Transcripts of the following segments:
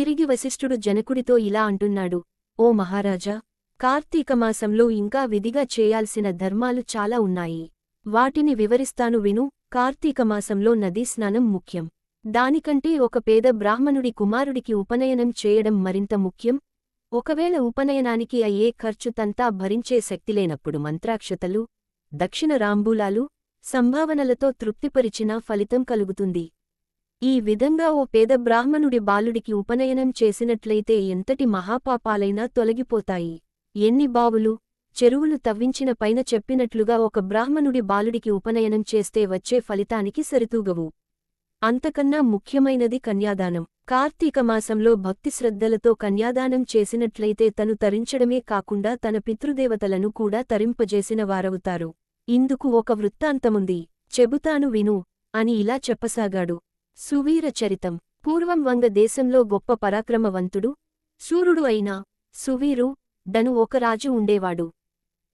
తిరిగి వశిష్ఠుడు జనకుడితో ఇలా అంటున్నాడు ఓ మహారాజా కార్తీకమాసంలో ఇంకా విధిగా చేయాల్సిన ధర్మాలు చాలా ఉన్నాయి. వాటిని వివరిస్తాను విను కార్తీకమాసంలో నదీ స్నానం ముఖ్యం. దానికంటే ఒక పేద బ్రాహ్మణుడి కుమారుడికి ఉపనయనం చేయడం మరింత ముఖ్యం. ఒకవేళ ఉపనయనానికి అయ్యే ఖర్చు తంతా భరించే శక్తిలేనప్పుడు మంత్రాక్షతలు దక్షిణ రాంబూలాలు సంభావనలతో తృప్తిపరిచినా ఫలితం కలుగుతుంది. ఈ విధంగా ఓ పేద బ్రాహ్మణుడి బాలుడికి ఉపనయనం చేసినట్లయితే ఎంతటి మహాపాపాలైనా తొలగిపోతాయి. ఎన్ని బావులు చెరువులు తవ్వించిన పైన చెప్పినట్లుగా ఒక బ్రాహ్మణుడి బాలుడికి ఉపనయనం చేస్తే వచ్చే ఫలితానికి సరితూగవు. అంతకన్నా ముఖ్యమైనది కన్యాదానం. కార్తీకమాసంలో భక్తిశ్రద్ధలతో కన్యాదానం చేసినట్లయితే తను తరించడమే కాకుండా తన పితృదేవతలను కూడా తరింపజేసిన వారవుతారు. ఇందుకు ఒక వృత్తాంతముంది. చెబుతాను విను అని ఇలా చెప్పసాగాడు. సువీర చరితం. పూర్వం వంగ దేశంలో గొప్ప పరాక్రమవంతుడు శూరుడు అయిన సువీరు డను ఒక రాజు ఉండేవాడు.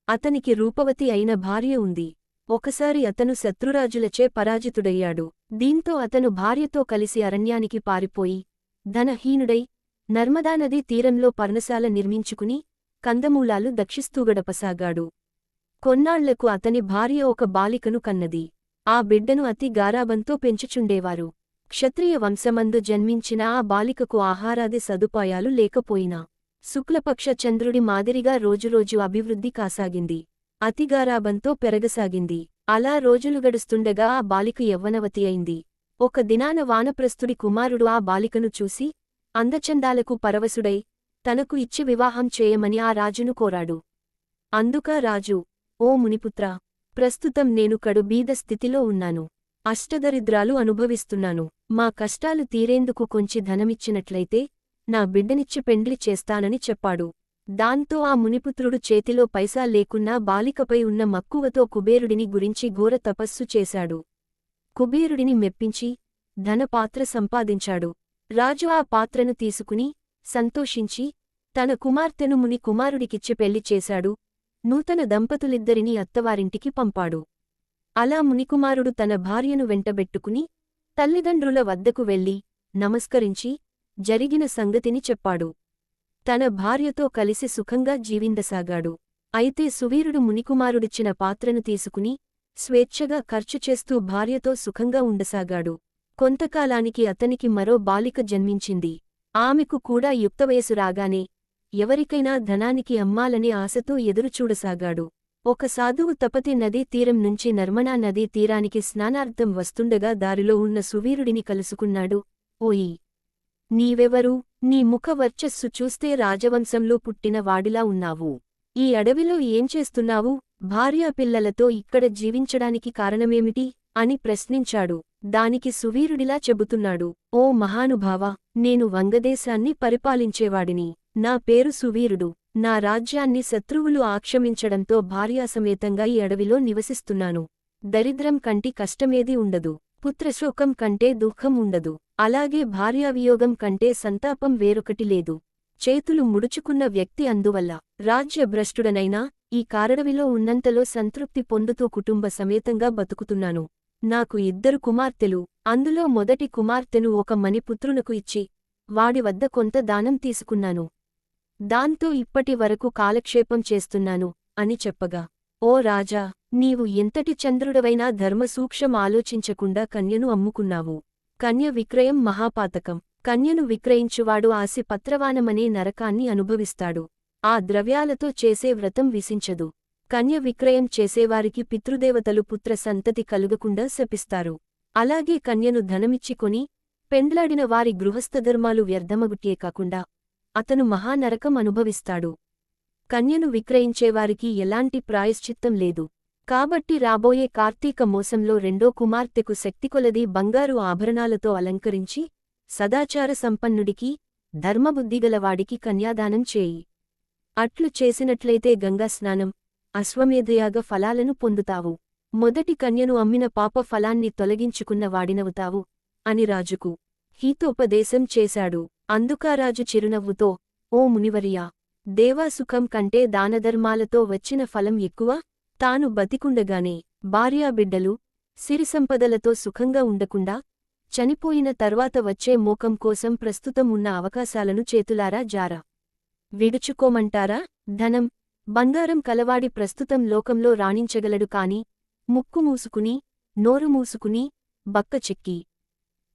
అతనికి రూపవతి అయిన భార్య ఉంది. ఒకసారి అతను శత్రురాజులచే పరాజితుడయ్యాడు. దీంతో అతను భార్యతో కలిసి అరణ్యానికి పారిపోయి ధనహీనుడై నర్మదానదీ తీరంలో పర్ణశాల నిర్మించుకుని కందమూలాలు దక్షిస్తూ గడపసాగాడు. కొన్నాళ్ళకు అతని భార్య ఒక బాలికను కన్నది. ఆ బిడ్డను అతి గారాబంతో పెంచుచుండేవారు. క్షత్రియ వంశమందు జన్మించిన ఆ బాలికకు ఆహారాది సదుపాయాలు లేకపోయినా శుక్లపక్ష చంద్రుడి మాదిరిగా రోజురోజు అభివృద్ధి కాసాగింది. అతిగారాబంతో పెరగసాగింది. అలా రోజులు గడుస్తుండగా ఆ బాలిక యవ్వనవతి అయింది. ఒక దినాన వానప్రస్థుడి కుమారుడు ఆ బాలికను చూసి అందచందాలకు పరవశుడై తనకు ఇచ్చి వివాహం చేయమని ఆ రాజును కోరాడు. అందుకా రాజు ఓ మునిపుత్రా ప్రస్తుతం నేను కడు బీద స్థితిలో ఉన్నాను. అష్టదరిద్రాలు అనుభవిస్తున్నాను. మా కష్టాలు తీరేందుకు కొంచి ధనమిచ్చినట్లయితే నా బిడ్డనిచ్చి పెండ్లి చేస్తానని చెప్పాడు. దాంతో ఆ మునిపుత్రుడు చేతిలో పైసా లేకున్నా బాలికపై ఉన్న మక్కువతో కుబేరుడిని గురించి ఘోర తపస్సు చేశాడు. కుబేరుడిని మెప్పించి ధనపాత్ర సంపాదించాడు. రాజు ఆ పాత్రను తీసుకుని సంతోషించి తన కుమార్తెను ముని కుమారుడికిచ్చి పెళ్ళి చేశాడు. నూతన దంపతులిద్దరినీ అత్తవారింటికి పంపాడు. అలా మునికుమారుడు తన భార్యను వెంటబెట్టుకుని తల్లిదండ్రుల వద్దకు వెళ్ళి నమస్కరించి జరిగిన సంగతిని చెప్పాడు. తన భార్యతో కలిసి సుఖంగా జీవిందసాగాడు. అయితే సువీరుడు మునికుమారుడిచ్చిన పాత్రను తీసుకుని స్వేచ్ఛగా ఖర్చు చేస్తూ భార్యతో సుఖంగా ఉండసాగాడు. కొంతకాలానికి అతనికి మరో బాలిక జన్మించింది. ఆమెకు కూడా యుక్తవయసు రాగానే ఎవరికైనా ధనానికి అమ్మాలనే ఆశతో ఎదురుచూడసాగాడు. ఒక సాధువు తపతి నదీ తీరం నుంచి నర్మణా నదీ తీరానికి స్నానార్థం వస్తుండగా దారిలో ఉన్న సువీరుడిని కలుసుకున్నాడు. ఓయి! నీవెవరు? నీ ముఖ వర్చస్సు చూస్తే రాజవంశంలో పుట్టిన వాడిలా ఉన్నావు. ఈ అడవిలో ఏం చేస్తున్నావు? భార్యాపిల్లలతో ఇక్కడ జీవించడానికి కారణమేమిటి? అని ప్రశ్నించాడు. దానికి సువీరుడిలా చెబుతున్నాడు. ఓ మహానుభావా నేను వంగదేశాన్ని పరిపాలించేవాడిని. నా పేరు సువీరుడు. నా రాజ్యాన్ని శత్రువులు ఆక్షమించడంతో భార్యాసమేతంగా ఈ అడవిలో నివసిస్తున్నాను. దరిద్రం కంటి కష్టమేది ఉండదు. పుత్రశోకం కంటే దుఃఖం ఉండదు. అలాగే భార్యావియోగం కంటే సంతాపం వేరొకటి లేదు. చేతులు ముడుచుకున్న వ్యక్తి అందువల్ల రాజ్యభ్రష్టుడనైనా ఈ కారడవిలో ఉన్నంతలో సంతృప్తి పొందుతూ కుటుంబ సమేతంగా బతుకుతున్నాను. నాకు ఇద్దరు కుమార్తెలు. అందులో మొదటి కుమార్తెను ఒక మణిపుత్రునకు ఇచ్చి వాడి వద్ద కొంత దానం తీసుకున్నాను. దాంతో ఇప్పటి వరకు కాలక్షేపం చేస్తున్నాను అని చెప్పగా ఓ రాజా నీవు ఎంతటి చంద్రుడవైనా ధర్మసూక్ష్యం ఆలోచించకుండా కన్యను అమ్ముకున్నావు. కన్య విక్రయం మహాపాతకం. కన్యను విక్రయించువాడు ఆసి పత్రవానమనే నరకాన్ని అనుభవిస్తాడు. ఆ ద్రవ్యాలతో చేసే వ్రతం విసించదు. కన్య విక్రయం చేసేవారికి పితృదేవతలు పుత్ర సంతతి కలుగకుండా శపిస్తారు. అలాగే కన్యను ధనమిచ్చికొని పెండ్లాడిన వారి గృహస్థధర్మాలు వ్యర్థమగుట్టే కాకుండా అతను మహానరకం అనుభవిస్తాడు. కన్యను విక్రయించేవారికి ఎలాంటి ప్రాయశ్చిత్తం లేదు. కాబట్టి రాబోయే కార్తీక మోసంలో రెండో కుమార్తెకు శక్తికొలది బంగారు ఆభరణాలతో అలంకరించి సదాచార సంపన్నుడికి ధర్మబుద్ధిగలవాడికి కన్యాదానం చేయి. అట్లు చేసినట్లయితే గంగాస్నానం అశ్వమేధయాగ ఫలాలను పొందుతావు. మొదటి కన్యను అమ్మిన పాప ఫలాన్ని తొలగించుకున్న వాడినవుతావు అని రాజుకు హీతోపదేశం చేశాడు. అందుకారాజు చిరునవ్వుతో ఓ మునివర్యా దేవాసుఖం కంటే దానధర్మాలతో వచ్చిన ఫలం ఎక్కువ? తాను బతికుండగానే భార్యాబిడ్డలు సిరిసంపదలతో సుఖంగా ఉండకుండా చనిపోయిన తర్వాత వచ్చే మోకం కోసం ప్రస్తుతం ఉన్న అవకాశాలను చేతులారా జారా. విడుచుకోమంటారా? ధనం బంగారం కలవాడి ప్రస్తుతం లోకంలో రాణించగలడు కాని ముక్కు మూసుకుని నోరు మూసుకుని బక్క చెక్కి.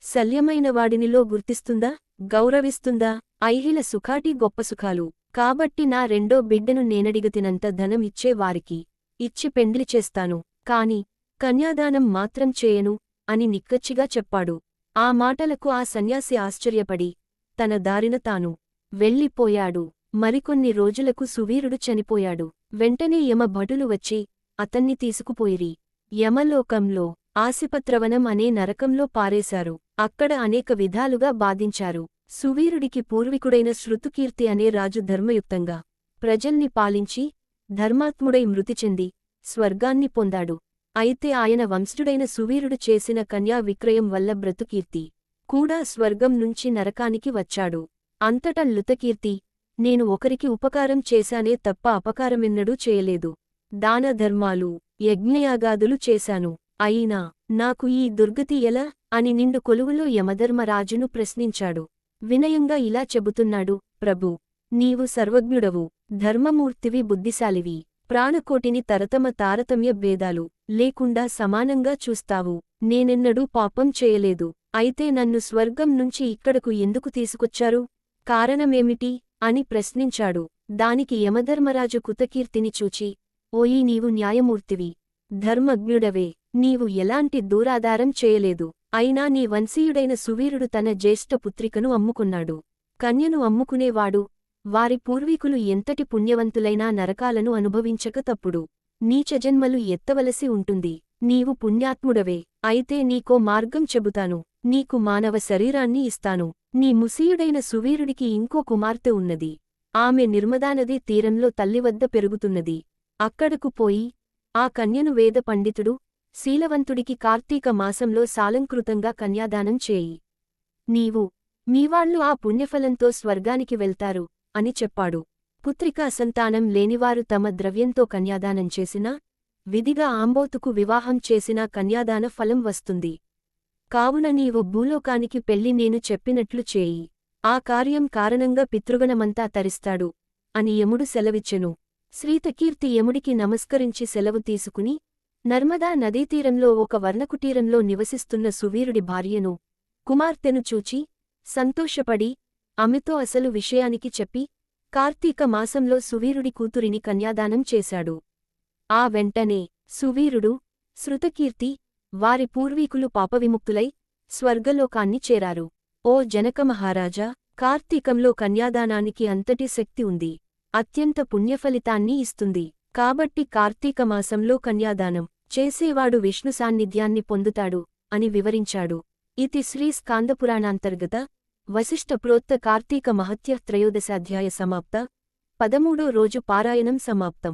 శల్యమైన వాడినిలో గుర్తిస్తుందా? గౌరవిస్తుందా? ఐహిల సుఖాటి గొప్ప సుఖాలు. కాబట్టి నా రెండో బిడ్డను నేనడిగతినంత ధనం ఇచ్చే వారికి ఇచ్చి పెండ్లి చేస్తాను. కాని కన్యాదానం మాత్రం చేయను అని నిక్కచ్చిగా చెప్పాడు. ఆ మాటలకు ఆ సన్యాసి ఆశ్చర్యపడి తన దారిన తాను వెళ్ళిపోయాడు. మరికొన్ని రోజులకు సువీరుడు చనిపోయాడు. వెంటనే యమ భటులు వచ్చి అతన్ని తీసుకుపోయిరి. యమలోకంలో ఆసిపత్రవనం అనే నరకంలో పారేశారు. అక్కడ అనేక విధాలుగా బాధించారు. సువీరుడికి పూర్వీకుడైన శృతుకీర్తి అనే రాజు ధర్మయుక్తంగా ప్రజల్ని పాలించి ధర్మాత్ముడై మృతి చెంది స్వర్గాన్ని పొందాడు. అయితే ఆయన వంశుడైన సువీరుడు చేసిన కన్యా విక్రయం వల్ల బ్రతుకీర్తి కూడా స్వర్గం నుంచి నరకానికి వచ్చాడు. అంతట లుతకీర్తి నేను ఒకరికి ఉపకారం చేశానే తప్ప అపకారమెన్నడూ చేయలేదు. దానధర్మాలు యజ్ఞయాగాదులు చేశాను. అయినా నాకు ఈ దుర్గతి ఎలా? అని నిండు కొలువులో యమధర్మరాజును ప్రశ్నించాడు. వినయంగా ఇలా చెబుతున్నాడు ప్రభు నీవు సర్వజ్ఞుడవు ధర్మమూర్తివి బుద్ధిశాలివి ప్రాణకోటిని తరతమ తారతమ్య భేదాలు లేకుండా సమానంగా చూస్తావు. నేనెన్నడూ పాపం చేయలేదు. అయితే నన్ను స్వర్గం నుంచి ఇక్కడకు ఎందుకు తీసుకొచ్చారు? కారణమేమిటి? అని ప్రశ్నించాడు. దానికి యమధర్మరాజు కుతకీర్తిని చూచి ఓయి నీవు న్యాయమూర్తివి ధర్మజ్ఞుడవే. నీవు ఎలాంటి దూరాధారం చేయలేదు. అయినా నీ వంశీయుడైన సువీరుడు తన జ్యేష్ఠ పుత్రికను అమ్ముకున్నాడు. కన్యను అమ్ముకునేవాడు. వారి పూర్వీకులు ఎంతటి పుణ్యవంతులైనా నరకాలను అనుభవించక తప్పుడు. నీచజన్మలు ఎత్తవలసి ఉంటుంది. నీవు పుణ్యాత్ముడవే. అయితే నీకో మార్గం చెబుతాను. నీకు మానవ శరీరాన్ని ఇస్తాను. నీ ముసీయుడైన సువీరుడికి ఇంకో కుమార్తె ఉన్నది. ఆమె నిర్మదానది తీరంలో తల్లివద్ద పెరుగుతున్నది. అక్కడకు పోయి ఆ కన్యను వేద పండితుడు శీలవంతుడికి కార్తీక మాసంలో సాలంకృతంగా కన్యాదానం చేయి. నీవు మీవాళ్ళు ఆ పుణ్యఫలంతో స్వర్గానికి వెళ్తారు అని చెప్పాడు. పుత్రికా సంతానం లేనివారు తమ ద్రవ్యంతో కన్యాదానం చేసినా విధిగా ఆంబోతుకు వివాహం చేసినా కన్యాదాన ఫలం వస్తుంది. కావున నీవు భూలోకానికి పెళ్ళి నేను చెప్పినట్లు చేయి. ఆ కార్యం కారణంగా పితృగణమంతా తరిస్తాడు అని యముడు సెలవిచ్చెను. శ్రీతకీర్తి యముడికి నమస్కరించి సెలవు తీసుకుని నర్మదా నదీతీరంలో ఒక వర్ణకుటీరంలో నివసిస్తున్న సువీరుడి భార్యను కుమార్తెను చూచి సంతోషపడి ఆమెతో అసలు విషయానికి చెప్పి కార్తీక మాసంలో సువీరుడి కూతురిని కన్యాదానం చేశాడు. ఆ వెంటనే సువీరుడు శృతకీర్తి వారి పూర్వీకులు పాపవిముక్తులై స్వర్గలోకాన్ని చేరారు. ఓ జనక మహారాజా కార్తీకంలో కన్యాదానానికి అంతటి శక్తి ఉంది. అత్యంత పుణ్యఫలితాన్ని ఇస్తుంది. కాబట్టి కార్తీక మాసంలో కన్యాదానం. చేసేవాడు విష్ణు సాన్నిధ్యాన్ని పొందుతాడు అని వివరించాడు. ఇతి శ్రీ స్కాందపురాణాంతర్గత వశిష్ఠప్రోత్త కార్తీక మహత్య త్రయోదశాధ్యాయ సమాప్త. పదమూడో రోజు పారాయణం సమాప్తం.